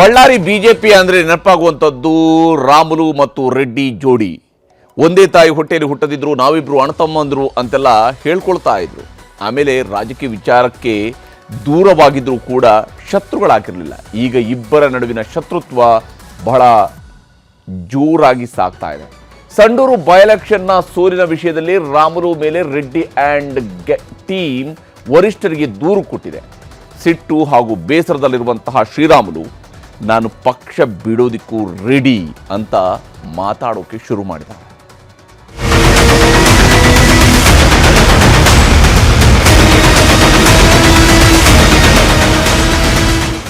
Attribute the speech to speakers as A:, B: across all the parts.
A: Ballari BJP ಅಂದರೆ ನೆನಪಾಗುವಂಥದ್ದು ರಾಮುಲು ಮತ್ತು ರೆಡ್ಡಿ ಜೋಡಿ. ಒಂದೇ ತಾಯಿ ಹೊಟ್ಟೆಯಲ್ಲಿ ಹುಟ್ಟದಿದ್ರು, ನಾವಿಬ್ರು ಅಣತಮ್ಮಂದರು ಅಂತೆಲ್ಲ ಹೇಳ್ಕೊಳ್ತಾ ಇದ್ರು. ಆಮೇಲೆ ರಾಜಕೀಯ ವಿಚಾರಕ್ಕೆ ದೂರವಾಗಿದ್ದರೂ ಕೂಡ ಶತ್ರುಗಳಾಗಿರಲಿಲ್ಲ. ಈಗ ಇಬ್ಬರ ನಡುವಿನ ಶತ್ರುತ್ವ ಬಹಳ ಜೋರಾಗಿ ಸಾಗ್ತಾ ಇದೆ. ಸಂಡೂರು ಬೈ ಎಲೆಕ್ಷನ್ನ ಸೋಲಿನ ವಿಷಯದಲ್ಲಿ ರಾಮುಲು ಮೇಲೆ ರೆಡ್ಡಿ ಆ್ಯಂಡ್ ಟೀಮ್ ವರಿಷ್ಠರಿಗೆ ದೂರು ಕೊಟ್ಟಿದೆ. ಸಿಟ್ಟು ಹಾಗೂ ಬೇಸರದಲ್ಲಿರುವಂತಹ ಶ್ರೀರಾಮುಲು ನಾನು ಪಕ್ಷ ಬಿಡೋದಿಕ್ಕೂ ರೆಡಿ ಅಂತ ಮಾತಾಡೋಕೆ ಶುರು ಮಾಡಿದ.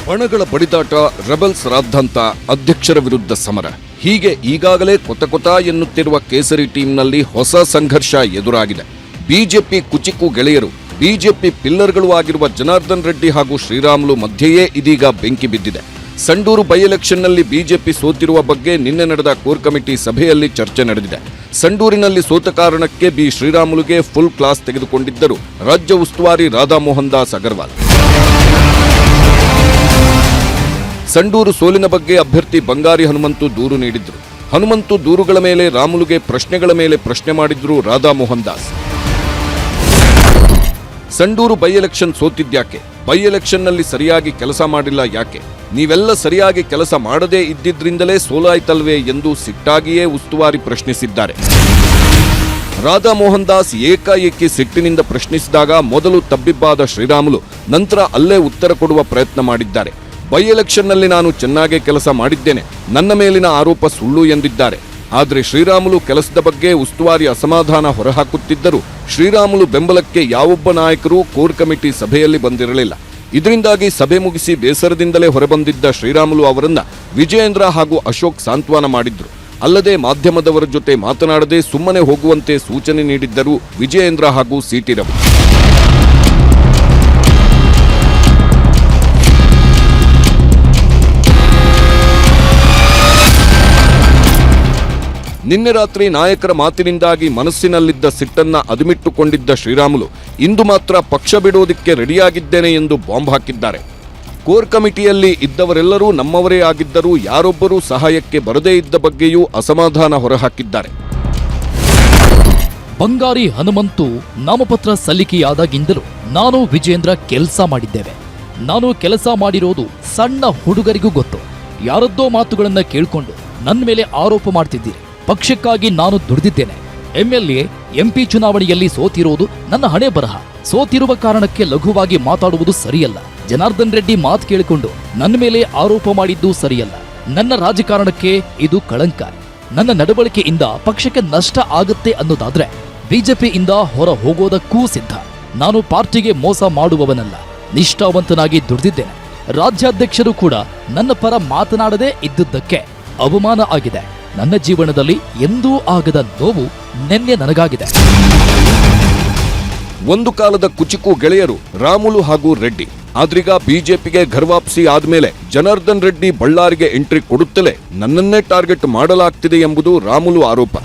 B: ಬಣಗಳ ಬಡಿದಾಟ ರೆಬಲ್ಸ್ ರಾದ್ದಂತ ಅಧ್ಯಕ್ಷರ ವಿರುದ್ಧ ಸಮರ. ಹೀಗೆ ಈಗಾಗಲೇ ಕೊತ ಕೊತ ಎನ್ನುತ್ತಿರುವ ಕೇಸರಿ ಟೀಮ್ನಲ್ಲಿ ಹೊಸ ಸಂಘರ್ಷ ಎದುರಾಗಿದೆ. ಬಿಜೆಪಿ ಕುಚಿಕು ಗೆಳೆಯರು, ಬಿಜೆಪಿ ಪಿಲ್ಲರ್ಗಳು ಆಗಿರುವ ಜನಾರ್ದನ್ ರೆಡ್ಡಿ ಹಾಗೂ ಶ್ರೀರಾಮುಲು ಮಧ್ಯೆಯೇ ಇದೀಗ ಬೆಂಕಿ ಬಿದ್ದಿದೆ. ಸಂಡೂರು ಬೈ ಎಲೆಕ್ಷನ್ನಲ್ಲಿ ಬಿಜೆಪಿ ಸೋತಿರುವ ಬಗ್ಗೆ ನಿನ್ನೆ ನಡೆದ ಕೋರ್ ಕಮಿಟಿ ಸಭೆಯಲ್ಲಿ ಚರ್ಚೆ ನಡೆದಿದೆ. ಸಂಡೂರಿನಲ್ಲಿ ಸೋತ ಕಾರಣಕ್ಕೆ ಬಿ. ಶ್ರೀರಾಮುಲುಗೆ ಫುಲ್ ಕ್ಲಾಸ್ ತೆಗೆದುಕೊಂಡಿದ್ದರು ರಾಜ್ಯ ಉಸ್ತುವಾರಿ ರಾಧಾಮೋಹನ್ ದಾಸ್ ಅಗರ್ವಾಲ್. ಸಂಡೂರು ಸೋಲಿನ ಬಗ್ಗೆ ಅಭ್ಯರ್ಥಿ ಬಂಗಾರಿ ಹನುಮಂತು ದೂರು ನೀಡಿದ್ರು. ಹನುಮಂತು ದೂರುಗಳ ಮೇಲೆ ರಾಮುಲುಗೆ ಪ್ರಶ್ನೆಗಳ ಮೇಲೆ ಪ್ರಶ್ನೆ ಮಾಡಿದ್ರು ರಾಧಾಮೋಹನ್ ದಾಸ್. ಸಂಡೂರು ಬೈ ಎಲೆಕ್ಷನ್ ಸೋತಿದ್ಯಾಕೆ ಬೈ ಎಲೆಕ್ಷನ್ನಲ್ಲಿ ಸರಿಯಾಗಿ ಕೆಲಸ ಮಾಡಿಲ್ಲ ಯಾಕೆ? ನೀವೆಲ್ಲ ಸರಿಯಾಗಿ ಕೆಲಸ ಮಾಡದೇ ಇದ್ದಿದ್ರಿಂದಲೇ ಸೋಲಾಯ್ತಲ್ವೇ ಎಂದು ಸಿಟ್ಟಾಗಿಯೇ ಉಸ್ತುವಾರಿ ಪ್ರಶ್ನಿಸಿದ್ದಾರೆ. ರಾಧಾ ಮೋಹನ್ ದಾಸ್ ಏಕಾಏಕಿ ಸಿಟ್ಟಿನಿಂದ ಪ್ರಶ್ನಿಸಿದಾಗ ಮೊದಲು ತಬ್ಬಿಬ್ಬಾದ ಶ್ರೀರಾಮುಲು ನಂತರ ಅಲ್ಲೇ ಉತ್ತರ ಕೊಡುವ ಪ್ರಯತ್ನ ಮಾಡಿದ್ದಾರೆ. ಬೈ ಎಲೆಕ್ಷನ್ನಲ್ಲಿ ನಾನು ಚೆನ್ನಾಗೇ ಕೆಲಸ ಮಾಡಿದ್ದೇನೆ. ನನ್ನ ಮೇಲಿನ ಆರೋಪ ಸುಳ್ಳು ಎಂದಿದ್ದಾರೆ. ಆದರೆ ಶ್ರೀರಾಮುಲು ಕೆಲಸದ ಬಗ್ಗೆ ಉಸ್ತುವಾರಿ ಅಸಮಾಧಾನ ಹೊರಹಾಕುತ್ತಿದ್ದರೂ ಶ್ರೀರಾಮುಲು ಬೆಂಬಲಕ್ಕೆ ಯಾವೊಬ್ಬ ನಾಯಕರೂ ಕೋರ್ ಕಮಿಟಿ ಸಭೆಯಲ್ಲಿ ಬಂದಿರಲಿಲ್ಲ. ಇದರಿಂದಾಗಿ ಸಭೆ ಮುಗಿಸಿ ಬೇಸರದಿಂದಲೇ ಹೊರಬಂದಿದ್ದ ಶ್ರೀರಾಮುಲು ಅವರನ್ನ ವಿಜಯೇಂದ್ರ ಹಾಗೂ ಅಶೋಕ್ ಸಾಂತ್ವನ ಮಾಡಿದ್ರು. ಅಲ್ಲದೆ ಮಾಧ್ಯಮದವರ ಜೊತೆ ಮಾತನಾಡದೆ ಸುಮ್ಮನೆ ಹೋಗುವಂತೆ ಸೂಚನೆ ನೀಡಿದ್ದರು ವಿಜಯೇಂದ್ರ ಹಾಗೂ ಸಿಟಿ ರವಿ. ನಿನ್ನೆ ರಾತ್ರಿ ನಾಯಕರ ಮಾತಿನಿಂದಾಗಿ ಮನಸ್ಸಿನಲ್ಲಿದ್ದ ಸಿಟ್ಟನ್ನ ಅದುಮಿಟ್ಟುಕೊಂಡಿದ್ದ ಶ್ರೀರಾಮುಲು, ಇಂದು ಮಾತ್ರ ಪಕ್ಷ ಬಿಡೋದಿಕ್ಕೆ ರೆಡಿಯಾಗಿದ್ದೇನೆ ಎಂದು ಬಾಂಬ್ ಹಾಕಿದ್ದಾರೆ. ಕೋರ್ ಕಮಿಟಿಯಲ್ಲಿ ಇದ್ದವರೆಲ್ಲರೂ ನಮ್ಮವರೇ ಆಗಿದ್ದರೂ ಯಾರೊಬ್ಬರೂ ಸಹಾಯಕ್ಕೆ ಬರದೇ ಇದ್ದ ಬಗ್ಗೆಯೂ ಅಸಮಾಧಾನ ಹೊರಹಾಕಿದ್ದಾರೆ.
C: ಬಂಗಾರಿ ಹನುಮಂತು ನಾಮಪತ್ರ ಸಲ್ಲಿಕೆಯಾದಾಗಿಂದಲೂ ನಾನು ವಿಜೇಂದ್ರ ಕೆಲಸ ಮಾಡಿದ್ದೇವೆ. ನಾನು ಕೆಲಸ ಮಾಡಿರೋದು ಸಣ್ಣ ಹುಡುಗರಿಗೂ ಗೊತ್ತು. ಯಾರದ್ದೋ ಮಾತುಗಳನ್ನು ಕೇಳಿಕೊಂಡು ನನ್ನ ಮೇಲೆ ಆರೋಪ ಮಾಡ್ತಿದ್ದೀರಿ. ಪಕ್ಷಕ್ಕಾಗಿ ನಾನು ದುಡಿದಿದ್ದೇನೆ. ಎಂಎಲ್ಎ, ಎಂಪಿ ಚುನಾವಣೆಯಲ್ಲಿ ಸೋತಿರುವುದು ನನ್ನ ಹಣೆ ಬರಹ. ಸೋತಿರುವ ಕಾರಣಕ್ಕೆ ಲಘುವಾಗಿ ಮಾತಾಡುವುದು ಸರಿಯಲ್ಲ. ಜನಾರ್ದನ್ ರೆಡ್ಡಿ ಮಾತು ಕೇಳಿಕೊಂಡು ನನ್ನ ಮೇಲೆ ಆರೋಪ ಮಾಡಿದ್ದು ಸರಿಯಲ್ಲ. ನನ್ನ ರಾಜಕಾರಣಕ್ಕೆ ಇದು ಕಳಂಕ. ನನ್ನ ನಡವಳಿಕೆಯಿಂದ ಪಕ್ಷಕ್ಕೆ ನಷ್ಟ ಆಗುತ್ತೆ ಅನ್ನೋದಾದ್ರೆ ಬಿಜೆಪಿಯಿಂದ ಹೊರ ಹೋಗೋದಕ್ಕೂ ಸಿದ್ಧ. ನಾನು ಪಾರ್ಟಿಗೆ ಮೋಸ ಮಾಡುವವನಲ್ಲ. ನಿಷ್ಠಾವಂತನಾಗಿ ದುಡಿದಿದ್ದೇನೆ. ರಾಜ್ಯಾಧ್ಯಕ್ಷರು ಕೂಡ ನನ್ನ ಪರ ಮಾತನಾಡದೇ ಇದ್ದುದಕ್ಕೆ ಅವಮಾನ ಆಗಿದೆ. ನನ್ನ ಜೀವನದಲ್ಲಿ ಎಂದೂ ಆಗದ ನೋವು ನಿನ್ನೆ ನನಗಾಗಿದೆ.
B: ಒಂದು ಕಾಲದ ಕುಚಿಕು ಗೆಳೆಯರು ರಾಮುಲು ಹಾಗೂ ರೆಡ್ಡಿ. ಆದ್ರೀಗ ಬಿಜೆಪಿಗೆ ಘರ್ವಾಪ್ಸಿ ಆದ್ಮೇಲೆ ಜನಾರ್ದನ್ ರೆಡ್ಡಿ ಬಳ್ಳಾರಿಗೆ ಎಂಟ್ರಿ ಕೊಡುತ್ತಲೇ ನನ್ನನ್ನೇ ಟಾರ್ಗೆಟ್ ಮಾಡಲಾಗ್ತಿದೆ ಎಂಬುದು ರಾಮುಲು ಆರೋಪ.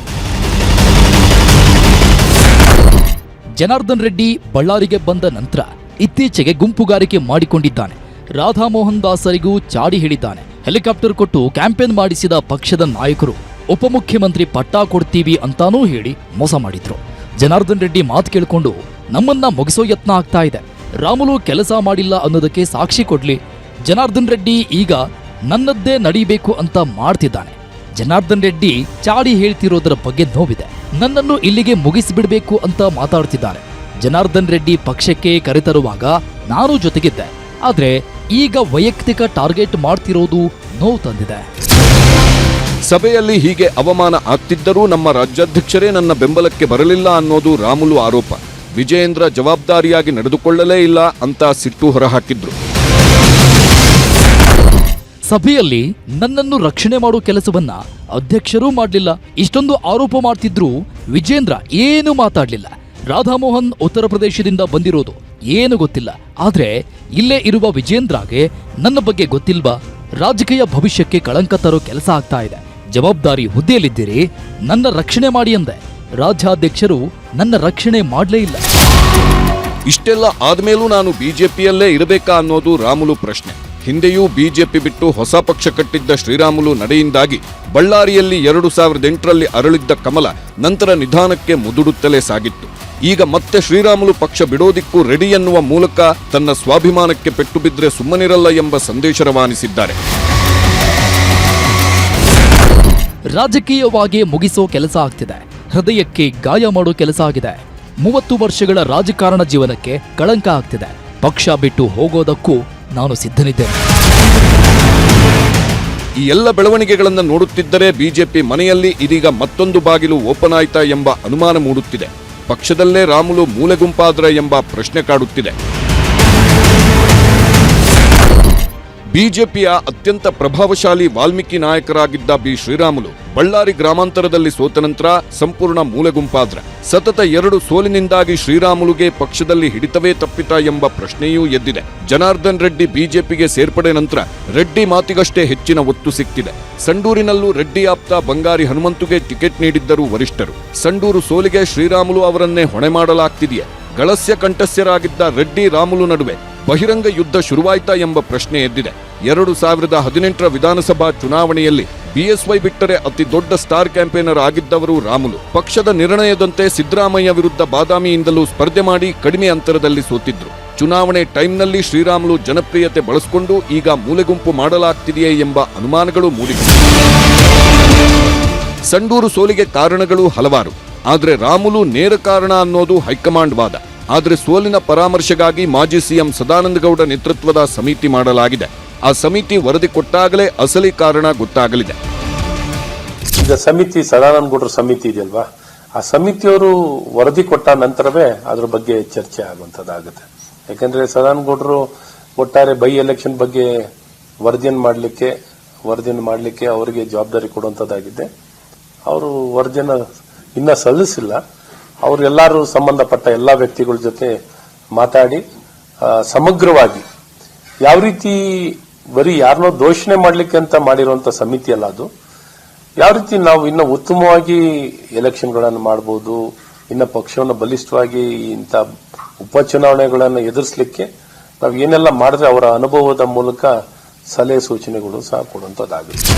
C: ಜನಾರ್ದನ್ ರೆಡ್ಡಿ ಬಳ್ಳಾರಿಗೆ ಬಂದ ನಂತರ ಇತ್ತೀಚೆಗೆ ಗುಂಪುಗಾರಿಕೆ ಮಾಡಿಕೊಂಡಿದ್ದಾನೆ. ರಾಧಾಮೋಹನ್ ದಾಸರಿಗೂ ಚಾಡಿ ಹೇಳಿದ್ದಾನೆ. ಹೆಲಿಕಾಪ್ಟರ್ ಕೊಟ್ಟು ಕ್ಯಾಂಪೇನ್ ಮಾಡಿಸಿದ ಪಕ್ಷದ ನಾಯಕರು, ಉಪಮುಖ್ಯಮಂತ್ರಿ ಪಟ್ಟ ಕೊಡ್ತೀವಿ ಅಂತಾನೂ ಹೇಳಿ ಮೋಸ ಮಾಡಿದ್ರು. ಜನಾರ್ದನ್ ರೆಡ್ಡಿ ಮಾತು ಕೇಳಿಕೊಂಡು, ನಮ್ಮನ್ನ ಮುಗಿಸೋ ಯತ್ನ ಆಗ್ತಾ ಇದೆ. ರಾಮುಲು ಕೆಲಸ ಮಾಡಿಲ್ಲ ಅನ್ನೋದಕ್ಕೆ ಸಾಕ್ಷಿ ಕೊಡ್ಲಿ. ಜನಾರ್ದನ್ ರೆಡ್ಡಿ ಈಗ ನನ್ನದ್ದೇ ನಡೀಬೇಕು ಅಂತ ಮಾಡ್ತಿದ್ದಾನೆ. ಜನಾರ್ದನ್ ರೆಡ್ಡಿ ಚಾಡಿ ಹೇಳ್ತಿರೋದರ ಬಗ್ಗೆ ನೋವಿದೆ. ನನ್ನನ್ನು ಇಲ್ಲಿಗೆ ಮುಗಿಸಿಬಿಡ್ಬೇಕು ಅಂತ ಮಾತಾಡ್ತಿದ್ದಾರೆ. ಜನಾರ್ದನ್ ರೆಡ್ಡಿ ಪಕ್ಷಕ್ಕೆ ಕರೆತರುವಾಗ ನಾನು ಜೊತೆಗಿದ್ದೆ. ಆದ್ರೆ ಈಗ ವೈಯಕ್ತಿಕ ಟಾರ್ಗೆಟ್ ಮಾಡ್ತಿರೋದು ನೋವು ತಂದಿದೆ
B: ಸಭೆಯಲ್ಲಿ ಹೀಗೆ ಅವಮಾನ ಆಗ್ತಿದ್ದರೂ ನಮ್ಮ ರಾಜ್ಯಾಧ್ಯಕ್ಷರೇ ನನ್ನ ಬೆಂಬಲಕ್ಕೆ ಬರಲಿಲ್ಲ ಅನ್ನೋದು ರಾಮುಲು ಆರೋಪ. ವಿಜಯೇಂದ್ರ ಜವಾಬ್ದಾರಿಯಾಗಿ ನಡೆದುಕೊಳ್ಳಲೇ ಇಲ್ಲ ಅಂತ ಸಿಟ್ಟು ಹೊರಹಾಕಿದ್ರು.
C: ಸಭೆಯಲ್ಲಿ ನನ್ನನ್ನು ರಕ್ಷಣೆ ಮಾಡೋ ಕೆಲಸವನ್ನ ಅಧ್ಯಕ್ಷರೂ ಮಾಡಲಿಲ್ಲ. ಇಷ್ಟೊಂದು ಆರೋಪ ಮಾಡ್ತಿದ್ರು ವಿಜೇಂದ್ರ ಏನು ಮಾತಾಡಲಿಲ್ಲ. ರಾಧಾಮೋಹನ್ ಉತ್ತರ ಪ್ರದೇಶದಿಂದ ಬಂದಿರೋದು ಏನು ಗೊತ್ತಿಲ್ಲ. ಆದ್ರೆ ಇಲ್ಲೇ ಇರುವ ವಿಜೇಂದ್ರಗೆ ನನ್ನ ಬಗ್ಗೆ ಗೊತ್ತಿಲ್ವಾ? ರಾಜಕೀಯ ಭವಿಷ್ಯಕ್ಕೆ ಕಳಂಕ ತರೋ ಕೆಲಸ ಆಗ್ತಾ ಇದೆ. ಜವಾಬ್ದಾರಿ ಹುದ್ದೆಯಲ್ಲಿದ್ದೀರಿ, ನನ್ನ ರಕ್ಷಣೆ ಮಾಡಿ ಅಂದೆ. ರಾಜ್ಯಾಧ್ಯಕ್ಷರು ನನ್ನ ರಕ್ಷಣೆ ಮಾಡಲೇ ಇಲ್ಲ.
B: ಇಷ್ಟೆಲ್ಲ ಆದ್ಮೇಲೂ ನಾನು ಬಿಜೆಪಿಯಲ್ಲೇ ಇರಬೇಕಾ ಅನ್ನೋದು ರಾಮುಲು ಪ್ರಶ್ನೆ. ಹಿಂದೆಯೂ ಬಿಜೆಪಿ ಬಿಟ್ಟು ಹೊಸ ಪಕ್ಷ ಕಟ್ಟಿದ್ದ ಶ್ರೀರಾಮುಲು ನಡೆಯಿಂದಾಗಿ ಬಳ್ಳಾರಿಯಲ್ಲಿ ಎರಡು ಸಾವಿರದ ಎಂಟರಲ್ಲಿ ಅರಳಿದ್ದ ಕಮಲ ನಂತರ ನಿಧಾನಕ್ಕೆ ಮುದುಡುತ್ತಲೇ ಸಾಗಿತ್ತು. ಈಗ ಮತ್ತೆ ಶ್ರೀರಾಮುಲು ಪಕ್ಷ ಬಿಡೋದಿಕ್ಕೂ ರೆಡಿ ಎನ್ನುವ ಮೂಲಕ ತನ್ನ ಸ್ವಾಭಿಮಾನಕ್ಕೆ ಪೆಟ್ಟು ಬಿದ್ದರೆ ಸುಮ್ಮನಿರಲ್ಲ ಎಂಬ ಸಂದೇಶ ರವಾನಿಸಿದ್ದಾರೆ.
C: ರಾಜಕೀಯವಾಗಿ ಮುಗಿಸೋ ಕೆಲಸ ಆಗ್ತಿದೆ. ಹೃದಯಕ್ಕೆ ಗಾಯ ಮಾಡೋ ಕೆಲಸ ಆಗಿದೆ. ಮೂವತ್ತು ವರ್ಷಗಳ ರಾಜಕಾರಣ ಜೀವನಕ್ಕೆ ಕಳಂಕ ಆಗ್ತಿದೆ. ಪಕ್ಷ ಬಿಟ್ಟು ಹೋಗೋದಕ್ಕೂ ನಾನು ಸಿದ್ಧನಿದ್ದೇನೆ.
B: ಈ ಎಲ್ಲ ಬೆಳವಣಿಗೆಗಳನ್ನು ನೋಡುತ್ತಿದ್ದರೆ ಬಿಜೆಪಿ ಮನೆಯಲ್ಲಿ ಇದೀಗ ಮತ್ತೊಂದು ಬಾಗಿಲು ಓಪನ್ ಆಯ್ತಾ ಎಂಬ ಅನುಮಾನ ಮೂಡುತ್ತಿದೆ. ಪಕ್ಷದಲ್ಲೇ ರಾಮುಲು ಮೂಲೆಗುಂಪಾದ್ರ ಎಂಬ ಪ್ರಶ್ನೆ ಕಾಡುತ್ತಿದೆ. ಬಿಜೆಪಿಯ ಅತ್ಯಂತ ಪ್ರಭಾವಶಾಲಿ ವಾಲ್ಮೀಕಿ ನಾಯಕರಾಗಿದ್ದ ಬಿ. ಶ್ರೀರಾಮುಲು, ಬಳ್ಳಾರಿ ಗ್ರಾಮಾಂತರದಲ್ಲಿ ಸೋತ ನಂತರ ಸಂಪೂರ್ಣ ಮೂಲೆಗುಂಪಾದ್ರ. ಸತತ ಎರಡು ಸೋಲಿನಿಂದಾಗಿ ಶ್ರೀರಾಮುಲುಗೆ ಪಕ್ಷದಲ್ಲಿ ಹಿಡಿತವೇ ತಪ್ಪಿತ ಎಂಬ ಪ್ರಶ್ನೆಯೂ ಎದ್ದಿದೆ. ಜನಾರ್ದನ್ ರೆಡ್ಡಿ ಬಿಜೆಪಿಗೆ ಸೇರ್ಪಡೆ ನಂತರ ರೆಡ್ಡಿ ಮಾತಿಗಷ್ಟೇ ಹೆಚ್ಚಿನ ಒತ್ತು ಸಿಕ್ಕಿದೆ. ಸಂಡೂರಿನಲ್ಲೂ ರೆಡ್ಡಿ ಆಪ್ತ ಬಂಗಾರಿ ಹನುಮಂತುಗೆ ಟಿಕೆಟ್ ನೀಡಿದ್ದರು ವರಿಷ್ಠರು. ಸಂಡೂರು ಸೋಲಿಗೆ ಶ್ರೀರಾಮುಲು ಅವರನ್ನೇ ಹೊಣೆ ಮಾಡಲಾಗ್ತಿದೆಯೇ? ಗಳಸ್ಯ ಕಂಠಸ್ಯರಾಗಿದ್ದ ರೆಡ್ಡಿ ರಾಮುಲು ನಡುವೆ ಬಹಿರಂಗ ಯುದ್ಧ ಶುರುವಾಯ್ತಾ ಎಂಬ ಪ್ರಶ್ನೆ ಎದ್ದಿದೆ. ಎರಡು ಸಾವಿರದ ಹದಿನೆಂಟರ ವಿಧಾನಸಭಾ ಚುನಾವಣೆಯಲ್ಲಿ ಬಿಎಸ್ವೈ ಬಿಟ್ಟರೆ ಅತಿ ದೊಡ್ಡ ಸ್ಟಾರ್ ಕ್ಯಾಂಪೇನರ್ ಆಗಿದ್ದವರು ರಾಮುಲು. ಪಕ್ಷದ ನಿರ್ಣಯದಂತೆ ಸಿದ್ದರಾಮಯ್ಯ ವಿರುದ್ಧ ಬಾದಾಮಿಯಿಂದಲೂ ಸ್ಪರ್ಧೆ ಮಾಡಿ ಕಡಿಮೆ ಅಂತರದಲ್ಲಿ ಸೋತಿದ್ರು. ಚುನಾವಣೆ ಟೈಮ್ನಲ್ಲಿ ಶ್ರೀರಾಮುಲು ಜನಪ್ರಿಯತೆ ಬಳಸಿಕೊಂಡು ಈಗ ಮೂಲೆಗುಂಪು ಮಾಡಲಾಗ್ತಿದೆಯೇ ಎಂಬ ಅನುಮಾನಗಳು ಮೂಡಿವೆ ಸಂಡೂರು ಸೋಲಿಗೆ ಕಾರಣಗಳು ಹಲವಾರು. ಆದರೆ ರಾಮುಲು ನೇರ ಕಾರಣ ಅನ್ನೋದು ಹೈಕಮಾಂಡ್ ವಾದ. ಆದ್ರೆ ಸೋಲಿನ ಪರಾಮರ್ಶೆಗಾಗಿ ಮಾಜಿ ಸಿಎಂ ಸದಾನಂದ ಗೌಡ ನೇತೃತ್ವದ ಸಮಿತಿ ಮಾಡಲಾಗಿದೆ. ಆ ಸಮಿತಿ ವರದಿ ಕೊಟ್ಟಾಗಲೇ ಅಸಲಿ ಕಾರಣ ಗೊತ್ತಾಗಲಿದೆ.
D: ಈಗ ಸಮಿತಿ ಸದಾನಂದ ಗೌಡ್ರ ಸಮಿತಿ ಇದೆಯಲ್ವಾ? ಆ ಸಮಿತಿಯವರು ವರದಿ ಕೊಟ್ಟ ನಂತರವೇ ಅದ್ರ ಬಗ್ಗೆ ಚರ್ಚೆ ಆಗುವಂತದ್ದಾಗುತ್ತೆ ಯಾಕಂದ್ರೆ ಸದಾನಂದ ಗೌಡ್ರು ಒಟ್ಟಾರೆ ಬೈ ಎಲೆಕ್ಷನ್ ಬಗ್ಗೆ ವರದಿಯನ್ನು ಮಾಡಲಿಕ್ಕೆ ವರದಿಯನ್ನು ಮಾಡಲಿಕ್ಕೆ ಅವರಿಗೆ ಜವಾಬ್ದಾರಿ ಕೊಡುವಂತದ್ದಾಗಿದೆ ಅವರು ವರದಿಯನ್ನು ಇನ್ನ ಸಲ್ಲಿಸಿಲ್ಲ. ಅವ್ರು ಎಲ್ಲರೂ ಸಂಬಂಧಪಟ್ಟ ಎಲ್ಲ ವ್ಯಕ್ತಿಗಳ ಜೊತೆ ಮಾತಾಡಿ ಸಮಗ್ರವಾಗಿ ಯಾವ ರೀತಿ ಬರೀ ಯಾರನ್ನೋ ದೋಷಣೆ ಮಾಡಲಿಕ್ಕೆ ಅಂತ ಮಾಡಿರುವಂಥ ಸಮಿತಿ ಅಲ್ಲ ಅದು. ಯಾವ ರೀತಿ ನಾವು ಇನ್ನ ಉತ್ತಮವಾಗಿ ಎಲೆಕ್ಷನ್ಗಳನ್ನು ಮಾಡಬಹುದು ಇನ್ನು ಪಕ್ಷವನ್ನು ಬಲಿಷ್ಠವಾಗಿ ಇಂಥ ಉಪಚುನಾವಣೆಗಳನ್ನು ಎದುರಿಸಲಿಕ್ಕೆ ನಾವು ಏನೆಲ್ಲ ಮಾಡಿದ್ರೆ ಅವರ ಅನುಭವದ ಮೂಲಕ ಸಲಹೆ ಸೂಚನೆಗಳು ಸಹ ಕೊಡುವಂತದ್ದಾಗುತ್ತೆ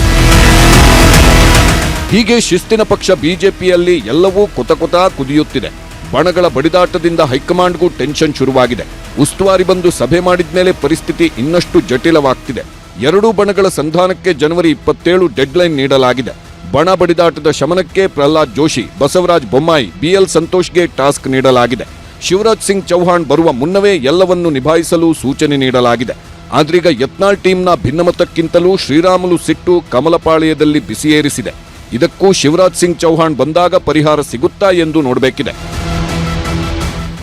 B: ಹೀಗೆ ಶಿಸ್ತಿನ ಪಕ್ಷ ಬಿಜೆಪಿಯಲ್ಲಿ ಎಲ್ಲವೂ ಕೊತ ಕೊತ ಕುದಿಯುತ್ತಿದೆ. ಬಣಗಳ ಬಡಿದಾಟದಿಂದ ಹೈಕಮಾಂಡ್ಗೂ ಟೆನ್ಷನ್ ಶುರುವಾಗಿದೆ. ಉಸ್ತುವಾರಿ ಬಂದು ಸಭೆ ಮಾಡಿದ್ಮೇಲೆ ಪರಿಸ್ಥಿತಿ ಇನ್ನಷ್ಟು ಜಟಿಲವಾಗ್ತಿದೆ. ಎರಡೂ ಬಣಗಳ ಸಂಧಾನಕ್ಕೆ ಜನವರಿ ಇಪ್ಪತ್ತೇಳು ಡೆಡ್ಲೈನ್ ನೀಡಲಾಗಿದೆ. ಬಣ ಬಡಿದಾಟದ ಶಮನಕ್ಕೆ ಪ್ರಹ್ಲಾದ್ ಜೋಶಿ, ಬಸವರಾಜ್ ಬೊಮ್ಮಾಯಿ, ಬಿಎಲ್ ಸಂತೋಷ್ಗೆ ಟಾಸ್ಕ್ ನೀಡಲಾಗಿದೆ. ಶಿವರಾಜ್ ಸಿಂಗ್ ಚೌಹಾಣ್ ಬರುವ ಮುನ್ನವೇ ಎಲ್ಲವನ್ನು ನಿಭಾಯಿಸಲು ಸೂಚನೆ ನೀಡಲಾಗಿದೆ. ಆದ್ರೀಗ ಯತ್ನಾಳ್ ಟೀಮ್ನ ಭಿನ್ನಮತಕ್ಕಿಂತಲೂ ಶ್ರೀರಾಮುಲು ಸಿಟ್ಟು ಕಮಲಪಾಳ್ಯದಲ್ಲಿ ಬಿಸಿಯೇರಿಸಿದೆ. ಇದಕ್ಕೂ ಶಿವರಾಜ್ ಸಿಂಗ್ ಚೌಹಾಣ್ ಬಂದಾಗ ಪರಿಹಾರ ಸಿಗುತ್ತಾ ಎಂದು ನೋಡಬೇಕಿದೆ.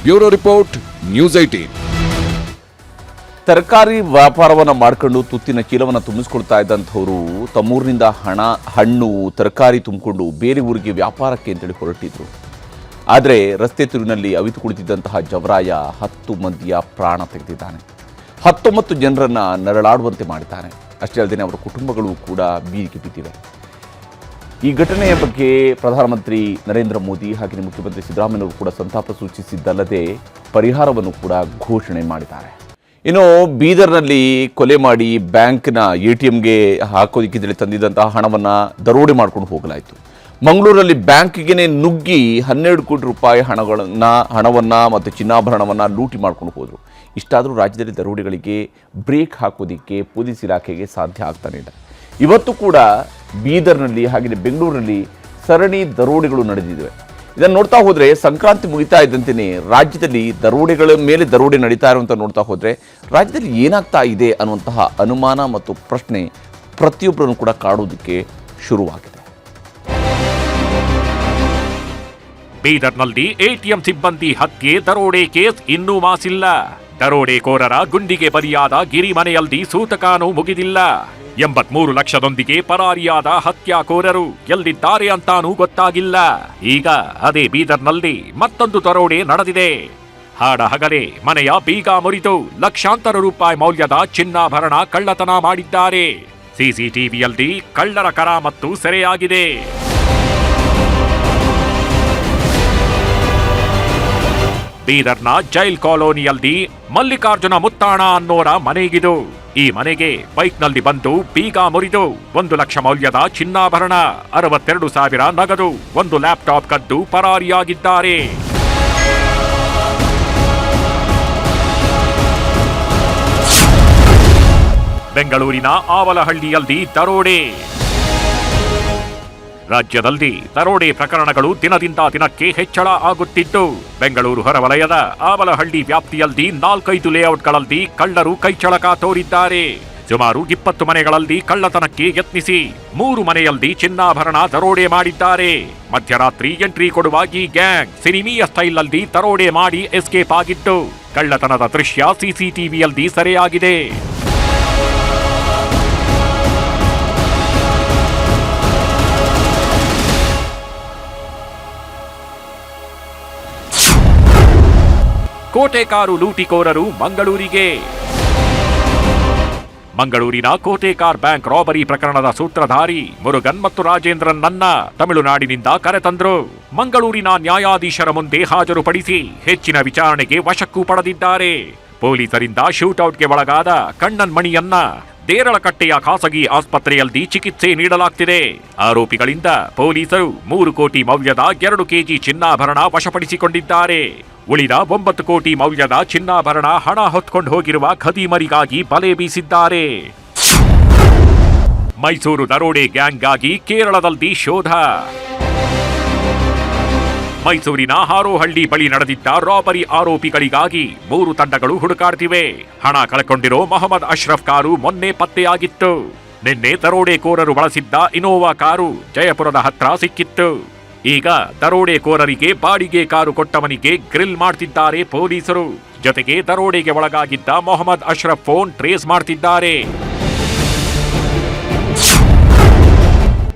B: ಬ್ಯೂರೋ ರಿಪೋರ್ಟ್, ನ್ಯೂಸ್ ಐಟೀನ್
A: ತರಕಾರಿ ವ್ಯಾಪಾರವನ್ನ ಮಾಡಿಕೊಂಡು ತುತ್ತಿನ ಚೀಲವನ್ನು ತುಂಬಿಸ್ಕೊಳ್ತಾ ಇದ್ದಂಥವರು ತಮ್ಮೂರಿನಿಂದ ಹಣ, ಹಣ್ಣು, ತರಕಾರಿ ತುಂಬಿಕೊಂಡು ಬೇರೆ ಊರಿಗೆ ವ್ಯಾಪಾರಕ್ಕೆ ಅಂತೇಳಿ ಹೊರಟಿದ್ರು. ಆದರೆ ರಸ್ತೆ ತಿರುವಿನಲ್ಲಿ ಅವಿತು ಕುಳಿತಿದ್ದಂತಹ ಜವರಾಯ ಹತ್ತು ಮಂದಿಯ ಪ್ರಾಣ ತೆಗೆದಿದ್ದಾನೆ. ಹತ್ತೊಂಬತ್ತು ಜನರನ್ನು ನರಳಾಡುವಂತೆ ಮಾಡಿದ್ದಾನೆ. ಅಷ್ಟೇ ಅಲ್ಲದೆ ಅವರ ಕುಟುಂಬಗಳು ಕೂಡ ಬೀದಿಗೆ ಬಿದ್ದಿವೆ. ಈ ಘಟನೆಯ ಬಗ್ಗೆ ಪ್ರಧಾನಮಂತ್ರಿ ನರೇಂದ್ರ ಮೋದಿ ಹಾಗೆಯೇ ಮುಖ್ಯಮಂತ್ರಿ ಸಿದ್ದರಾಮಯ್ಯವರು ಕೂಡ ಸಂತಾಪ ಸೂಚಿಸಿದ್ದಲ್ಲದೆ ಪರಿಹಾರವನ್ನು ಕೂಡ ಘೋಷಣೆ ಮಾಡಿದ್ದಾರೆ. ಇನ್ನು ಬೀದರ್ನಲ್ಲಿ ಕೊಲೆ ಮಾಡಿ ಬ್ಯಾಂಕ್ನ ಎ ಟಿ ಎಮ್ಗೆ ಹಾಕೋದಿಕ್ಕಿದ್ರೆ ತಂದಿದ್ದಂತಹ ಹಣವನ್ನು ದರೋಡೆ ಮಾಡಿಕೊಂಡು ಹೋಗಲಾಯಿತು. ಮಂಗಳೂರಲ್ಲಿ ಬ್ಯಾಂಕ್ಗೆ ನುಗ್ಗಿ ಹನ್ನೆರಡು ಕೋಟಿ ರೂಪಾಯಿ ಹಣಗಳನ್ನು, ಹಣವನ್ನು ಮತ್ತು ಚಿನ್ನಾಭರಣವನ್ನು ಲೂಟಿ ಮಾಡ್ಕೊಂಡು ಹೋದರು. ಇಷ್ಟಾದರೂ ರಾಜ್ಯದಲ್ಲಿ ದರೋಡೆಗಳಿಗೆ ಬ್ರೇಕ್ ಹಾಕೋದಿಕ್ಕೆ ಪೊಲೀಸ್ ಇಲಾಖೆಗೆ ಸಾಧ್ಯ ಆಗ್ತಾನೆ ಇಲ್ಲ. ಇವತ್ತು ಕೂಡ ಬೀದರ್ನಲ್ಲಿ ಹಾಗೆಯೇ ಬೆಂಗಳೂರಿನಲ್ಲಿ ಸರಣಿ ದರೋಡೆಗಳು ನಡೆದಿವೆ. ಇದನ್ನು ನೋಡ್ತಾ ಹೋದರೆ ಸಂಕ್ರಾಂತಿ ಮುಗಿತಾ ಇದ್ದಂತೆಯೇ ರಾಜ್ಯದಲ್ಲಿ ದರೋಡೆಗಳ ಮೇಲೆ ದರೋಡೆ ನಡೀತಾ ಇರುವಂತ ನೋಡ್ತಾ ಹೋದರೆ ರಾಜ್ಯದಲ್ಲಿ ಏನಾಗ್ತಾ ಇದೆ ಅನ್ನುವಂತಹ ಅನುಮಾನ ಮತ್ತು ಪ್ರಶ್ನೆ ಪ್ರತಿಯೊಬ್ಬರನ್ನು ಕೂಡ ಕಾಡೋದಕ್ಕೆ ಶುರುವಾಗಿದೆ.
E: ಬೀದರ್ನಲ್ಲಿ ಎಟಿಎಂ ಸಿಬ್ಬಂದಿ ಹತ್ಯೆ, ದರೋಡೆ ಕೇಸ್ ಇನ್ನೂ ಮಾಸಿಲ್ಲ ದರೋಡೆಕೋರರ ಗುಂಡಿಗೆ ಬಲಿಯಾದ ಗಿರಿ ಮನೆಯಲ್ಲಿ ಸೂತಕಾನು ಮುಗಿದಿಲ್ಲ. ಎಂಬತ್ಮೂರು ಲಕ್ಷದೊಂದಿಗೆ ಪರಾರಿಯಾದ ಹತ್ಯಾಕೋರರು ಎಲ್ಲಿದ್ದಾರೆ ಅಂತಾನೂ ಗೊತ್ತಾಗಿಲ್ಲ. ಈಗ ಅದೇ ಬೀದರ್ನಲ್ಲಿ ಮತ್ತೊಂದು ದರೋಡೆ ನಡೆದಿದೆ. ಹಾಡ ಹಗಲೇ ಮನೆಯ ಬೀಗ ಮುರಿದು ಲಕ್ಷಾಂತರ ರೂಪಾಯಿ ಮೌಲ್ಯದ ಚಿನ್ನಾಭರಣ ಕಳ್ಳತನ ಮಾಡಿದ್ದಾರೆ. ಸಿಸಿಟಿವಿಯಲ್ಲಿ ಕಳ್ಳರ ಕರಾಮತ್ತು ಸೆರೆಯಾಗಿದೆ. ಬೀದರ್ನ ಜೈಲ್ ಕಾಲೋನಿಯಲ್ಲಿ ಮಲ್ಲಿಕಾರ್ಜುನ ಮುತ್ತಾಣ ಅನ್ನೋರ ಮನೆಗಿದು. ಈ ಮನೆಗೆ ಬೈಕ್ನಲ್ಲಿ ಬಂದು ಬೀಗ ಮುರಿದು ಒಂದು ಲಕ್ಷ ಮೌಲ್ಯದ ಚಿನ್ನಾಭರಣ, ಅರವತ್ತೆರಡು ಸಾವಿರ ನಗದು, ಒಂದು ಲ್ಯಾಪ್ಟಾಪ್ ಕದ್ದು ಪರಾರಿಯಾಗಿದ್ದಾರೆ. ಬೆಂಗಳೂರಿನ ಆವಲಹಳ್ಳಿಯಲ್ಲಿ ದರೋಡೆ. ರಾಜ್ಯದಲ್ಲಿ ದರೋಡೆ ಪ್ರಕರಣಗಳು ದಿನದಿಂದ ದಿನಕ್ಕೆ ಹೆಚ್ಚಳ ಆಗುತ್ತಿದ್ದು, ಬೆಂಗಳೂರು ಹೊರವಲಯದ ಆವಲಹಳ್ಳಿ ವ್ಯಾಪ್ತಿಯಲ್ಲಿ ನಾಲ್ಕೈದು ಲೇಔಟ್ಗಳಲ್ಲಿ ಕಳ್ಳರು ಕೈಚಳಕ ತೋರಿದ್ದಾರೆ. ಸುಮಾರು ಇಪ್ಪತ್ತು ಮನೆಗಳಲ್ಲಿ ಕಳ್ಳತನಕ್ಕೆ ಯತ್ನಿಸಿ ಮೂರು ಮನೆಯಲ್ಲಿ ಚಿನ್ನಾಭರಣ ದರೋಡೆ ಮಾಡಿದ್ದಾರೆ. ಮಧ್ಯರಾತ್ರಿ ಎಂಟ್ರಿ ಕೊಡುವ ಈ ಗ್ಯಾಂಗ್ ಸಿನಿಮೀಯ ಸ್ಟೈಲ್ನಲ್ಲಿ ದರೋಡೆ ಮಾಡಿ ಎಸ್ಕೇಪ್ ಆಗಿತ್ತು. ಕಳ್ಳತನದ ದೃಶ್ಯ ಸಿಸಿಟಿವಿಯಲ್ಲಿ ಸೆರೆಯಾಗಿದೆ. ಕೋಟೆಕಾರು ಲೂಟಿಕೋರರು ಮಂಗಳೂರಿಗೆ. ಮಂಗಳೂರಿನ ಕೋಟೆಕಾರ್ ಬ್ಯಾಂಕ್ ರಾಬರಿ ಪ್ರಕರಣದ ಸೂತ್ರಧಾರಿ ಮುರುಗನ್ ಮತ್ತು ರಾಜೇಂದ್ರನ್ ನನ್ನ ತಮಿಳುನಾಡಿನಿಂದ ಕರೆತಂದ್ರು ಮಂಗಳೂರಿನ ನ್ಯಾಯಾಧೀಶರ ಮುಂದೆ ಹಾಜರುಪಡಿಸಿ ಹೆಚ್ಚಿನ ವಿಚಾರಣೆಗೆ ವಶಕ್ಕೂ ಪಡೆದಿದ್ದಾರೆ. ಪೊಲೀಸರಿಂದ ಶೂಟೌಟ್ಗೆ ಒಳಗಾದ ಕಣ್ಣನ್ ಮಣಿಯನ್ನ ದೇರಳಕಟ್ಟೆಯ ಖಾಸಗಿ ಆಸ್ಪತ್ರೆಯಲ್ಲಿ ಚಿಕಿತ್ಸೆ ನೀಡಲಾಗ್ತಿದೆ. ಆರೋಪಿಗಳಿಂದ ಪೊಲೀಸರು ಮೂರು ಕೋಟಿ ಮೌಲ್ಯದ ಎರಡು ಕೆಜಿ ಚಿನ್ನಾಭರಣ ವಶಪಡಿಸಿಕೊಂಡಿದ್ದಾರೆ. ಉಳಿದ ಒಂಬತ್ತು ಕೋಟಿ ಮೌಲ್ಯದ ಚಿನ್ನಾಭರಣ ಹಣ ಹೊತ್ಕೊಂಡು ಹೋಗಿರುವ ಖದೀಮರಿಗಾಗಿ ಬಲೆ ಬೀಸಿದ್ದಾರೆ. ಮೈಸೂರು ದರೋಡೆ ಗ್ಯಾಂಗ್ಗಾಗಿ ಕೇರಳದಲ್ಲಿ ಶೋಧ. ಮೈಸೂರಿನ ಹಾರೋಹಳ್ಳಿ ಬಳಿ ನಡೆದಿದ್ದ ರಾಬರಿ ಆರೋಪಿಗಳಿಗಾಗಿ ಮೂರು ತಂಡಗಳು ಹುಡುಕಾಡ್ತಿವೆ. ಹಣ ಕಳ್ಕೊಂಡಿರೋ ಮೊಹಮ್ಮದ್ ಅಶ್ರಫ್ ಕಾರು ಮೊನ್ನೆ ಪತ್ತೆಯಾಗಿತ್ತು. ನಿನ್ನೆ ದರೋಡೆಕೋರರು ಬಳಸಿದ್ದ ಇನೋವಾ ಕಾರು ಜಯಪುರದ ಹತ್ರ ಸಿಕ್ಕಿತ್ತು. ಈಗ ದರೋಡೆಕೋರರಿಗೆ ಬಾಡಿಗೆ ಕಾರು ಕೊಟ್ಟವನಿಗೆ ಗ್ರಿಲ್ ಮಾಡ್ತಿದ್ದಾರೆ ಪೊಲೀಸರು. ಜೊತೆಗೆ ದರೋಡೆಗೆ ಒಳಗಾಗಿದ್ದ ಮೊಹಮ್ಮದ್ ಅಶ್ರಫ್ ಫೋನ್ ಟ್ರೇಸ್ ಮಾಡ್ತಿದ್ದಾರೆ.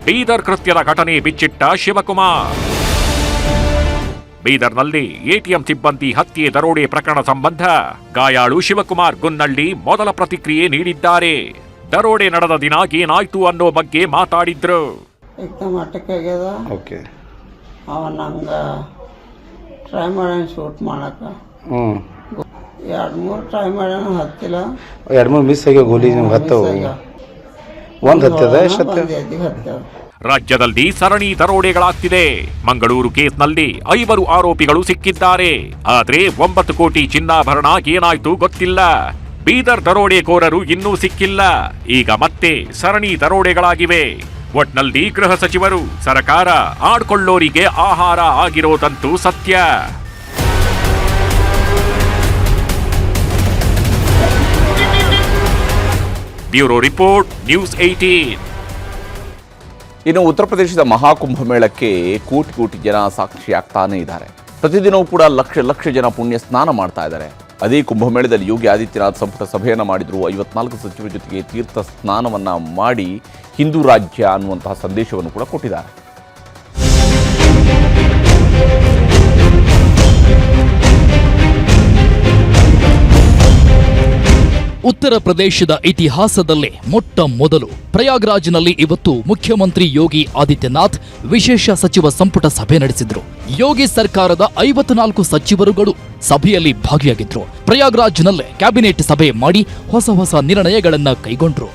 E: ಬೀದರ್ ಕೃತ್ಯದ ಘಟನೆ ಬಿಚ್ಚಿಟ್ಟ ಶಿವಕುಮಾರ್. ಬೀದರ್ನಲ್ಲಿ ಎಟಿಎಂ ಸಿಬ್ಬಂದಿ ಹತ್ಯೆ ದರೋಡೆ ಪ್ರಕರಣ ಸಂಬಂಧ ಗಾಯಾಳು ಶಿವಕುಮಾರ್ ಗುನ್ನಳ್ಳಿ ಮೊದಲ ಪ್ರತಿಕ್ರಿಯೆ ನೀಡಿದ್ದಾರೆ. ದರೋಡೆ ನಡೆದ ದಿನ ಏನಾಯ್ತು ಅನ್ನೋ ಬಗ್ಗೆ ಮಾತಾಡಿದ್ರು.
F: ಓಕೆ.
G: ಅವ ನಂಗೆ ಟ್ರೈ ಮಾಡ್ಯಾನ ಶೂಟ್ ಮಾಡಕ್ಕೆ
F: ಹ್ಞೂ
G: ಎರಡು ಮೂರು ಟ್ರೈ ಮಾಡ್ಯಾನ ಹತ್ತಿಲ್ಲ.
F: ಎರಡು ಮೂರು ಮಿಸ್ ಆಗ್ಯಾವ ಗೋಲಿ ನಿಮ್ಗೆ ಹತ್ತವು? ಒಂದು ಹತ್ತದ ಎಷ್ಟು
E: ರಾಜ್ಯದಲ್ಲಿ ಸರಣಿ ದರೋಡೆಗಳಾಗ್ತಿದೆ. ಮಂಗಳೂರು ಕೇಸ್ನಲ್ಲಿ ಐವರು ಆರೋಪಿಗಳು ಸಿಕ್ಕಿದ್ದಾರೆ. ಆದ್ರೆ ಒಂಬತ್ತು ಕೋಟಿ ಚಿನ್ನಾಭರಣ ಏನಾಯ್ತು ಗೊತ್ತಿಲ್ಲ. ಬೀದರ್ ದರೋಡೆಕೋರರು ಇನ್ನೂ ಸಿಕ್ಕಿಲ್ಲ. ಈಗ ಮತ್ತೆ ಸರಣಿ ದರೋಡೆಗಳಾಗಿವೆ. ಒಟ್ನಲ್ಲಿ ಗೃಹ ಸಚಿವರು, ಸರಕಾರ ಆಡ್ಕೊಳ್ಳೋರಿಗೆ ಆಹಾರ ಆಗಿರೋದಂತೂ ಸತ್ಯ. ಬ್ಯೂರೋ ರಿಪೋರ್ಟ್, ನ್ಯೂಸ್ ಏಟೀನ್
A: ಇನ್ನು ಉತ್ತರ ಪ್ರದೇಶದ ಮಹಾಕುಂಭಮೇಳಕ್ಕೆ ಕೋಟಿ ಕೋಟಿ ಜನ ಸಾಕ್ಷಿಯಾಗ್ತಾನೇ ಇದ್ದಾರೆ. ಪ್ರತಿದಿನವೂ ಕೂಡ ಲಕ್ಷ ಲಕ್ಷ ಜನ ಪುಣ್ಯ ಸ್ನಾನ ಮಾಡ್ತಾ ಇದ್ದಾರೆ. ಅದೇ ಕುಂಭಮೇಳದಲ್ಲಿ ಯೋಗಿ ಆದಿತ್ಯನಾಥ್ ಸಂಪುಟ ಸಭೆಯನ್ನು ಮಾಡಿದ್ರು. ಐವತ್ನಾಲ್ಕು ಸಚಿವರ ಜೊತೆಗೆ ತೀರ್ಥ ಸ್ನಾನವನ್ನ ಮಾಡಿ ಹಿಂದೂ ರಾಜ್ಯ ಅನ್ನುವಂತಹ ಸಂದೇಶವನ್ನು ಕೂಡ ಕೊಟ್ಟಿದ್ದಾರೆ.
C: ಉತ್ತರ ಪ್ರದೇಶದ ಇತಿಹಾಸದಲ್ಲೇ ಮೊಟ್ಟ ಮೊದಲು ಪ್ರಯಾಗ್ರಾಜ್ನಲ್ಲಿ ಇವತ್ತು ಮುಖ್ಯಮಂತ್ರಿ ಯೋಗಿ ಆದಿತ್ಯನಾಥ್ ವಿಶೇಷ ಸಚಿವ ಸಂಪುಟ ಸಭೆ ನಡೆಸಿದ್ರು. ಯೋಗಿ ಸರ್ಕಾರದ ಐವತ್ನಾಲ್ಕು ಸಚಿವರುಗಳು ಸಭೆಯಲ್ಲಿ ಭಾಗಿಯಾಗಿದ್ರು. ಪ್ರಯಾಗ್ರಾಜ್ನಲ್ಲೇ ಕ್ಯಾಬಿನೆಟ್ ಸಭೆ ಮಾಡಿ ಹೊಸ ಹೊಸ ನಿರ್ಣಯಗಳನ್ನು ಕೈಗೊಂಡ್ರು.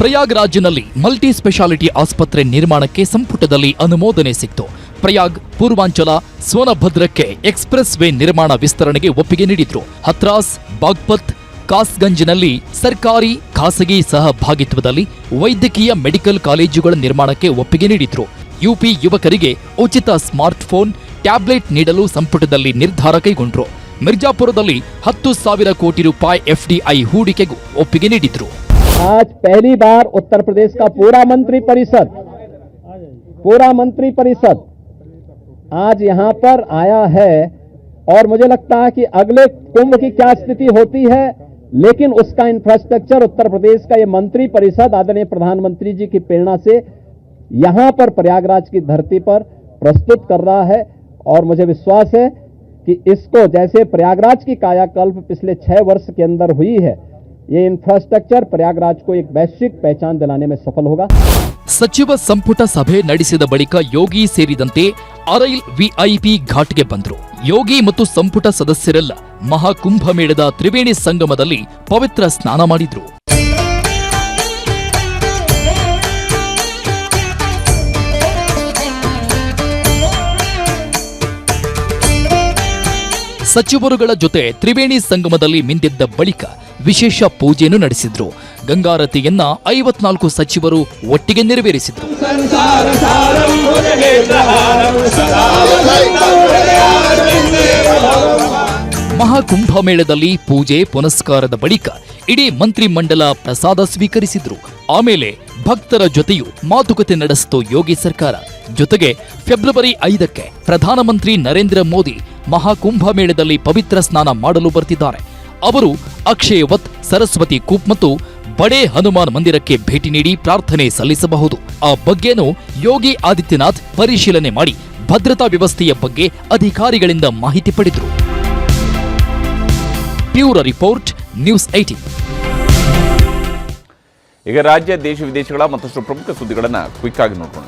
C: ಪ್ರಯಾಗ್ರಾಜ್ನಲ್ಲಿ ಮಲ್ಟಿ ಸ್ಪೆಷಾಲಿಟಿ ಆಸ್ಪತ್ರೆ ನಿರ್ಮಾಣಕ್ಕೆ ಸಂಪುಟದಲ್ಲಿ ಅನುಮೋದನೆ ಸಿಕ್ತು. ಪ್ರಯಾಗ್ ಪೂರ್ವಾಂಚಲ ಸೋನಭದ್ರಕ್ಕೆ ಎಕ್ಸ್ಪ್ರೆಸ್ ವೇ ನಿರ್ಮಾಣ ವಿಸ್ತರಣೆಗೆ ಒಪ್ಪಿಗೆ ನೀಡಿದ್ರು ಹತ್ರಾಸ್ ಬಾಗ್ಪತ್ ಕಾಸ್ಗಂಜ್ನಲ್ಲಿ ಸರ್ಕಾರಿ ಖಾಸಗಿ ಸಹಭಾಗಿತ್ವದಲ್ಲಿ ವೈದ್ಯಕೀಯ ಮೆಡಿಕಲ್ ಕಾಲೇಜುಗಳ ನಿರ್ಮಾಣಕ್ಕೆ ಒಪ್ಪಿಗೆ ನೀಡಿದ್ರು ಯುಪಿ ಯುವಕರಿಗೆ ಉಚಿತ ಸ್ಮಾರ್ಟ್ಫೋನ್ ಟ್ಯಾಬ್ಲೆಟ್ ನೀಡಲು ಸಂಪುಟದಲ್ಲಿ ನಿರ್ಧಾರ ಕೈಗೊಂಡ್ರು ಮಿರ್ಜಾಪುರದಲ್ಲಿ ಹತ್ತು ಸಾವಿರ ಕೋಟಿ ರೂಪಾಯಿ ಎಫ್ಡಿಐ ಹೂಡಿಕೆಗೂ ಒಪ್ಪಿಗೆ ನೀಡಿದ್ರು
H: आज पहली बार उत्तर प्रदेश का पूरा मंत्री परिषद पूरा मंत्री परिषद आज यहाँ पर आया है और मुझे लगता है कि अगले कुंभ की क्या स्थिति होती है लेकिन उसका इंफ्रास्ट्रक्चर उत्तर प्रदेश का ये मंत्री परिषद आदरणीय प्रधानमंत्री जी की प्रेरणा से यहाँ पर प्रयागराज की धरती पर प्रस्तुत कर रहा है और मुझे विश्वास है कि इसको जैसे प्रयागराज की कायाकल्प पिछले छह वर्ष के अंदर हुई है ये इंफ्रास्ट्रक्चर प्रयागराज को एक वैश्विक पहचान दिलाने में सफल होगा
C: ಸಚಿವ ಸಂಪುಟ ಸಭೆ ನಡೆಸಿದ ಬಳಿಕ ಯೋಗಿ ಸೇರಿದಂತೆ ಅರೈಲ್ ವಿಐಪಿ ಘಾಟ್ಗೆ ಬಂದರು. ಯೋಗಿ ಮತ್ತು ಸಂಪುಟ ಸದಸ್ಯರೆಲ್ಲ ಮಹಾಕುಂಭಮೇಳದ ತ್ರಿವೇಣಿ ಸಂಗಮದಲ್ಲಿ ಪವಿತ್ರ ಸ್ನಾನ ಮಾಡಿದ್ರು. ಸಚಿವರುಗಳ ಜೊತೆ ತ್ರಿವೇಣಿ ಸಂಗಮದಲ್ಲಿ ಮಿಂದಿದ್ದ ಬಳಿಕ ವಿಶೇಷ ಪೂಜೆಯನ್ನು ನಡೆಸಿದ್ರು. ಗಂಗಾರತಿಯನ್ನ ಐವತ್ನಾಲ್ಕು ಸಚಿವರು ಒಟ್ಟಿಗೆ ನೆರವೇರಿಸಿದ್ರು. ಮಹಾಕುಂಭಮೇಳದಲ್ಲಿ ಪೂಜೆ, ಪುನಸ್ಕಾರದ ಬಳಿಕ ಇಡೀ ಮಂತ್ರಿಮಂಡಲ ಪ್ರಸಾದ ಸ್ವೀಕರಿಸಿದ್ರು. ಆಮೇಲೆ ಭಕ್ತರ ಜೊತೆಯೂ ಮಾತುಕತೆ ನಡೆಸಿತು ಯೋಗಿ ಸರ್ಕಾರ. ಜೊತೆಗೆ ಫೆಬ್ರವರಿ ಐದಕ್ಕೆ ಪ್ರಧಾನಮಂತ್ರಿ ನರೇಂದ್ರ ಮೋದಿ ಮಹಾಕುಂಭಮೇಳದಲ್ಲಿ ಪವಿತ್ರ ಸ್ನಾನ ಮಾಡಲು ಬರ್ತಿದ್ದಾರೆ. ಅವರು ಅಕ್ಷಯವತ್ ಸರಸ್ವತಿ ಕೂಪ್ ಮತ್ತು ಬಡೇ ಹನುಮಾನ್ ಮಂದಿರಕ್ಕೆ ಭೇಟಿ ನೀಡಿ ಪ್ರಾರ್ಥನೆ ಸಲ್ಲಿಸಬಹುದು. ಆ ಬಗ್ಗೆನೂ ಯೋಗಿ ಆದಿತ್ಯನಾಥ್ ಪರಿಶೀಲನೆ ಮಾಡಿ ಭದ್ರತಾ ವ್ಯವಸ್ಥೆಯ ಬಗ್ಗೆ ಅಧಿಕಾರಿಗಳಿಂದ ಮಾಹಿತಿ ಪಡೆದರು. ಪ್ಯೂರ ರಿಪೋರ್ಟ್ ನ್ಯೂಸ್ ಏಟೀನ್
A: ಈಗ ರಾಜ್ಯ ದೇಶ ವಿದೇಶಗಳ ಮತ್ತಷ್ಟು ಪ್ರಮುಖ ಸುದ್ದಿಗಳನ್ನು ಕ್ವಿಕ್ ಆಗಿ ನೋಡೋಣ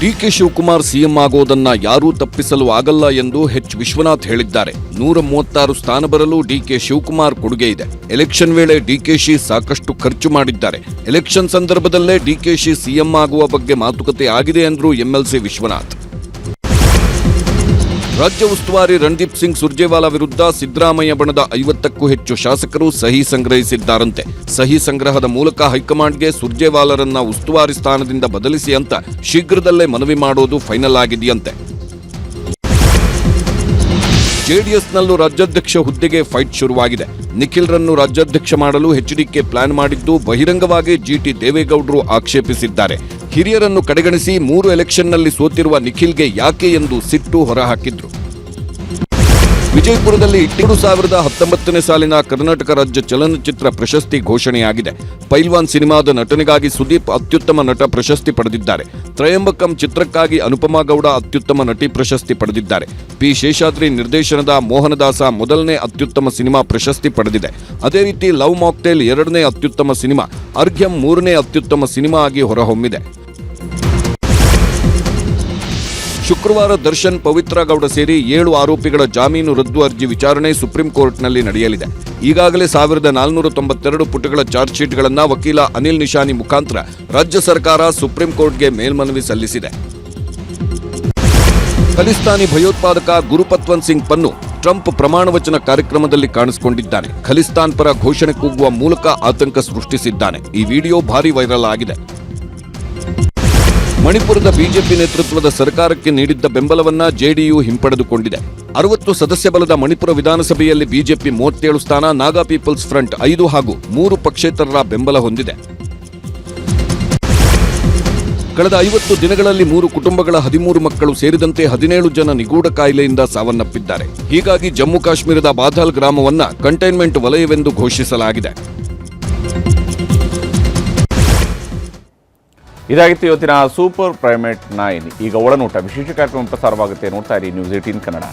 B: ಡಿಕೆ ಶಿವಕುಮಾರ್ ಸಿಎಂ ಆಗೋದನ್ನ ಯಾರೂ ತಪ್ಪಿಸಲು ಆಗಲ್ಲ ಎಂದು ಹೆಚ್ ವಿಶ್ವನಾಥ್ ಹೇಳಿದ್ದಾರೆ. ನೂರ ಮೂವತ್ತಾರು ಸ್ಥಾನ ಬರಲು ಡಿಕೆ ಶಿವಕುಮಾರ್ ಕೊಡುಗೆ ಇದೆ. ಎಲೆಕ್ಷನ್ ವೇಳೆ ಡಿಕೆಶಿ ಸಾಕಷ್ಟು ಖರ್ಚು ಮಾಡಿದ್ದಾರೆ. ಎಲೆಕ್ಷನ್ ಸಂದರ್ಭದಲ್ಲೇ ಡಿಕೆಶಿ ಸಿಎಂ ಆಗುವ ಬಗ್ಗೆ ಮಾತುಕತೆ ಆಗಿದೆ ಎಂದರು ಎಂಎಲ್ಸಿ ವಿಶ್ವನಾಥ್. ರಾಜ್ಯ ಉಸ್ತುವಾರಿ ರಣದೀಪ್ ಸಿಂಗ್ ಸುರ್ಜೇವಾಲಾ ವಿರುದ್ಧ ಸಿದ್ದರಾಮಯ್ಯ ಬಣದ ಐವತ್ತಕ್ಕೂ ಹೆಚ್ಚು ಶಾಸಕರು ಸಹಿ ಸಂಗ್ರಹಿಸಿದ್ದಾರಂತೆ. ಸಹಿ ಸಂಗ್ರಹದ ಮೂಲಕ ಹೈಕಮಾಂಡ್ಗೆ ಸುರ್ಜೇವಾಲರನ್ನ ಉಸ್ತುವಾರಿ ಸ್ಥಾನದಿಂದ ಬದಲಿಸಿ ಅಂತ ಶೀಘ್ರದಲ್ಲೇ ಮನವಿ ಮಾಡೋದು ಫೈನಲ್ ಆಗಿದೆಯಂತೆ. ಜೆಡಿಎಸ್ನಲ್ಲೂ ರಾಜ್ಯಾಧ್ಯಕ್ಷ ಹುದ್ದೆಗೆ ಫೈಟ್ ಶುರುವಾಗಿದೆ. ನಿಖಿಲ್ರನ್ನು ರಾಜ್ಯಾಧ್ಯಕ್ಷ ಮಾಡಲು ಎಚ್ಡಿಕೆ ಪ್ಲಾನ್ ಮಾಡಿದ್ದು ಬಹಿರಂಗವಾಗಿ ಜಿಟಿ ದೇವೇಗೌಡರು ಆಕ್ಷೇಪಿಸಿದ್ದಾರೆ. ಹಿರಿಯರನ್ನು ಕಡೆಗಣಿಸಿ ಮೂರು ಎಲೆಕ್ಷನ್ನಲ್ಲಿ ಸೋತಿರುವ ನಿಖಿಲ್ಗೆ ಯಾಕೆ ಎಂದು ಸಿಟ್ಟು ಹೊರಹಾಕಿದ್ರು. ವಿಜಯಪುರದಲ್ಲಿ ಎರಡು ಸಾವಿರದ ಹತ್ತೊಂಬತ್ತನೇ ಸಾಲಿನ ಕರ್ನಾಟಕ ರಾಜ್ಯ ಚಲನಚಿತ್ರ ಪ್ರಶಸ್ತಿ ಘೋಷಣೆಯಾಗಿದೆ. ಪೈಲ್ವಾನ್ ಸಿನಿಮಾದ ನಟನೆಗಾಗಿ ಸುದೀಪ್ ಅತ್ಯುತ್ತಮ ನಟ ಪ್ರಶಸ್ತಿ ಪಡೆದಿದ್ದಾರೆ. ತ್ರಯಂಬಕಂ ಚಿತ್ರಕ್ಕಾಗಿ ಅನುಪಮಾ ಗೌಡ ಅತ್ಯುತ್ತಮ ನಟಿ ಪ್ರಶಸ್ತಿ ಪಡೆದಿದ್ದಾರೆ. ಪಿ ಶೇಷಾದ್ರಿ ನಿರ್ದೇಶನದ ಮೋಹನದಾಸ ಮೊದಲನೇ ಅತ್ಯುತ್ತಮ ಸಿನಿಮಾ ಪ್ರಶಸ್ತಿ ಪಡೆದಿದೆ. ಅದೇ ರೀತಿ ಲವ್ ಮಾಕ್ಟೇಲ್ ಎರಡನೇ ಅತ್ಯುತ್ತಮ ಸಿನಿಮಾ, ಅರ್ಘ್ಯಂ ಮೂರನೇ ಅತ್ಯುತ್ತಮ ಸಿನಿಮಾ ಆಗಿ ಹೊರಹೊಮ್ಮಿದೆ. ಶುಕ್ರವಾರ ದರ್ಶನ್ ಪವಿತ್ರ ಗೌಡ ಸೇರಿ ಏಳು ಆರೋಪಿಗಳ ಜಾಮೀನು ರದ್ದು ಅರ್ಜಿ ವಿಚಾರಣೆ ಸುಪ್ರೀಂ ಕೋರ್ಟ್ನಲ್ಲಿ ನಡೆಯಲಿದೆ. ಈಗಾಗಲೇ ಸಾವಿರದ ನಾಲ್ನೂರ ತೊಂಬತ್ತೆರಡು ಪುಟಗಳ ಚಾರ್ಜ್ ಶೀಟ್ಗಳನ್ನು ವಕೀಲ ಅನಿಲ್ ನಿಶಾನಿ ಮುಖಾಂತರ ರಾಜ್ಯ ಸರ್ಕಾರ ಸುಪ್ರೀಂ ಕೋರ್ಟ್ಗೆ ಮೇಲ್ಮನವಿ ಸಲ್ಲಿಸಿದೆ. ಖಲಿಸ್ತಾನಿ ಭಯೋತ್ಪಾದಕ ಗುರುಪತ್ವನ್ ಸಿಂಗ್ ಪನ್ನು ಟ್ರಂಪ್ ಪ್ರಮಾಣ ವಚನ ಕಾರ್ಯಕ್ರಮದಲ್ಲಿ ಕಾಣಿಸಿಕೊಂಡಿದ್ದಾನೆ. ಖಲಿಸ್ತಾನ್ ಪರ ಘೋಷಣೆ ಕೂಗುವ ಮೂಲಕ ಆತಂಕ ಸೃಷ್ಟಿಸಿದ್ದಾನೆ. ಈ ವಿಡಿಯೋ ಭಾರಿ ವೈರಲ್ ಆಗಿದೆ. ಮಣಿಪುರದ ಬಿಜೆಪಿ ನೇತೃತ್ವದ ಸರ್ಕಾರಕ್ಕೆ ನೀಡಿದ್ದ ಬೆಂಬಲವನ್ನ ಜೆಡಿಯು ಹಿಂಪಡೆದುಕೊಂಡಿದೆ. ಅರವತ್ತು ಸದಸ್ಯ ಬಲದ ಮಣಿಪುರ ವಿಧಾನಸಭೆಯಲ್ಲಿ ಬಿಜೆಪಿ ಮೂವತ್ತೇಳು ಸ್ಥಾನ, ನಾಗಾ ಪೀಪಲ್ಸ್ ಫ್ರಂಟ್ ಐದು ಹಾಗೂ ಮೂರು ಪಕ್ಷೇತರರ ಬೆಂಬಲ ಹೊಂದಿದೆ. ಕಳೆದ ಐವತ್ತು ದಿನಗಳಲ್ಲಿ ಮೂರು ಕುಟುಂಬಗಳ ಹದಿಮೂರು ಮಕ್ಕಳು ಸೇರಿದಂತೆ ಹದಿನೇಳು ಜನ ನಿಗೂಢ ಕಾಯಿಲೆಯಿಂದ ಸಾವನ್ನಪ್ಪಿದ್ದಾರೆ. ಹೀಗಾಗಿ ಜಮ್ಮು ಕಾಶ್ಮೀರದ ಬಾಧಾಲ್ ಗ್ರಾಮವನ್ನ ಕಂಟೈನ್ಮೆಂಟ್ ವಲಯವೆಂದು ಘೋಷಿಸಲಾಗಿದೆ.
A: ಇದಾಗಿತ್ತು ಇವತ್ತಿನ ಸೂಪರ್ ಪ್ರೈಮೇಟ್ ನೈನ್. ಈಗ ಒಳನೋಟ, ವಿಶೇಷ ಕಾರ್ಯಕ್ರಮ ಪ್ರಸಾರವಾಗುತ್ತೆ ನೋಡ್ತಾ ಇರಿ ನ್ಯೂಸ್ ಏಟೀನ್ ಕನ್ನಡ.